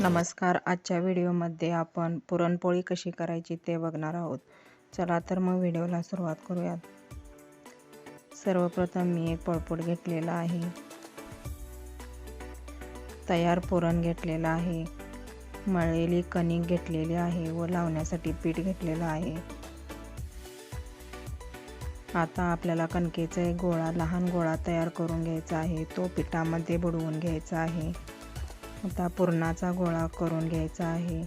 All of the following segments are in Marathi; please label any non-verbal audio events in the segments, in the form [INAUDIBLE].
नमस्कार. आजच्या व्हिडिओमध्ये आपण पुरणपोळी कशी करायची ते बघणार आहोत. चला तर मग व्हिडिओला सुरुवात करूयात. सर्वप्रथम मी एक पळपूट घेतलेला आहे. तयार पुरण घेतलेलं आहे. मळलेली कणिक घेतलेली आहे व लावण्यासाठी पीठ घेतलेलं आहे. आता आपल्याला कणकेचा एक गोळा लहान गोळा तयार करून घ्यायचा आहे. तो पिठामध्ये बुडवून घ्यायचा आहे. आता पुरणाचा गोळा करून घ्यायचा आहे.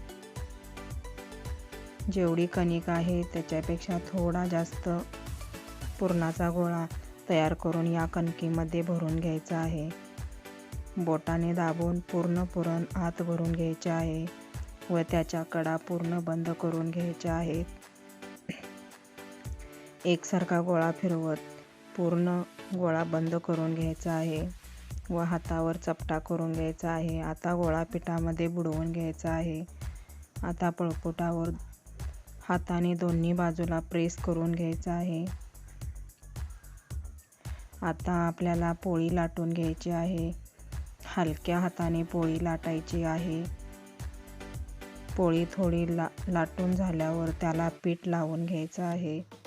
जेवढी कणिक आहे त्याच्यापेक्षा थोडा जास्त पुरणाचा गोळा तयार करून या कणकीमध्ये भरून घ्यायचा आहे. बोटाने दाबून पूर्ण पुरण आत भरून घ्यायचे आहे व त्याच्या कडा पूर्ण बंद करून घ्यायच्या आहेत. एकसारखा गोळा फिरवत पूर्ण गोळा बंद करून घ्यायचा आहे. व हातावर चपटा करून घ्यायचा आहे. आता गोळा पिठामध्ये बुडवून घ्यायचा आहे. आता पळपुटावर हाताने दोन्ही बाजूला प्रेस करून घ्यायचा आहे. आता आपल्याला पोळी लाटून घ्यायची आहे. हलक्या हाताने पोळी लाटायची आहे. पोळी थोडी ला लाटून झाल्यावर त्याला पीठ लावून घ्यायचं आहे.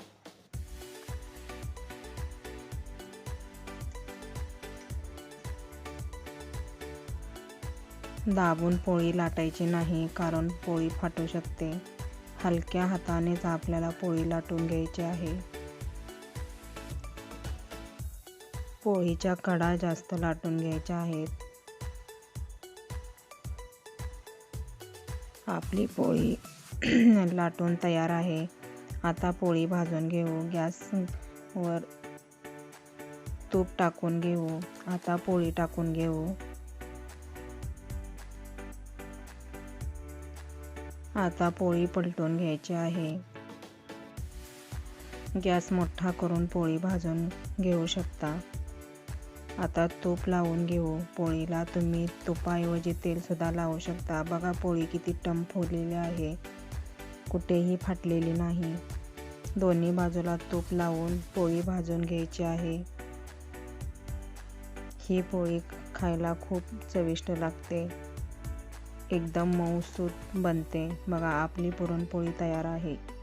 दाबून पोळी लाटायची नाही कारण पोळी फाटू शकते. हलक्या हातानेच आपल्याला पोळी लाटून घ्यायची आहे. पोळीच्या कडा जास्त लाटून घ्यायच्या आहेत. आपली पोळी [CLEARS THROAT] लाटून तयार आहे. आता पोळी भाजून घेऊ. गॅसवर तूप टाकून घेऊ. आता पोळी टाकून घेऊ. आता पोळी पलटून घ्यायची आहे. गॅस मोठा करून पोळी भाजून घेऊ शकता. आता तूप लावून घेऊ. पोळीला तुम्ही तुपाऐवजी तेलसुद्धा लावू शकता. बघा पोळी किती टम फुललेली आहे. कुठेही फाटलेली नाही. दोन्ही बाजूला तूप लावून पोळी भाजून घ्यायची आहे. ही पोळी खायला खूप चविष्ट लागते. एकदम मऊसूत बनते. बघा आपली पुरणपोळी तयार आहे.